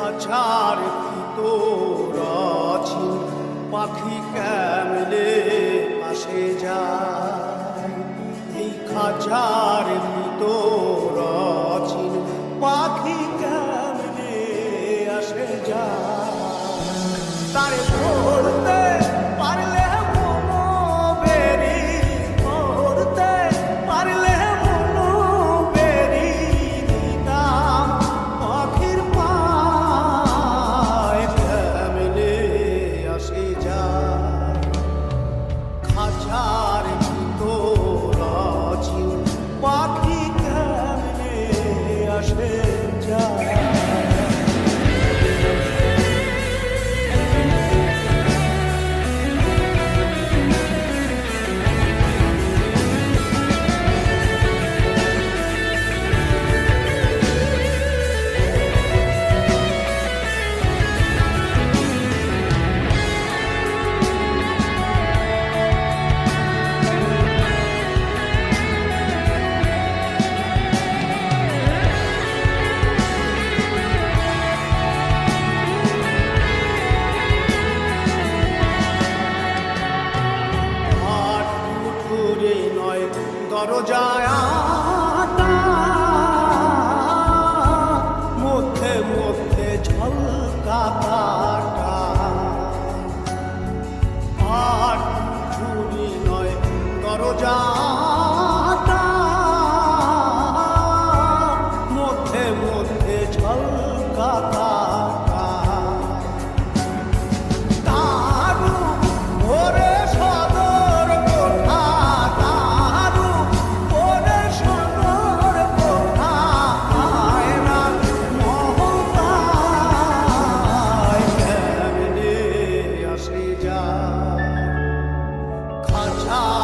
খাঁচার ভিতর আছি পাখি কেমনে পাশে যায়? এই খাঁচা Raja.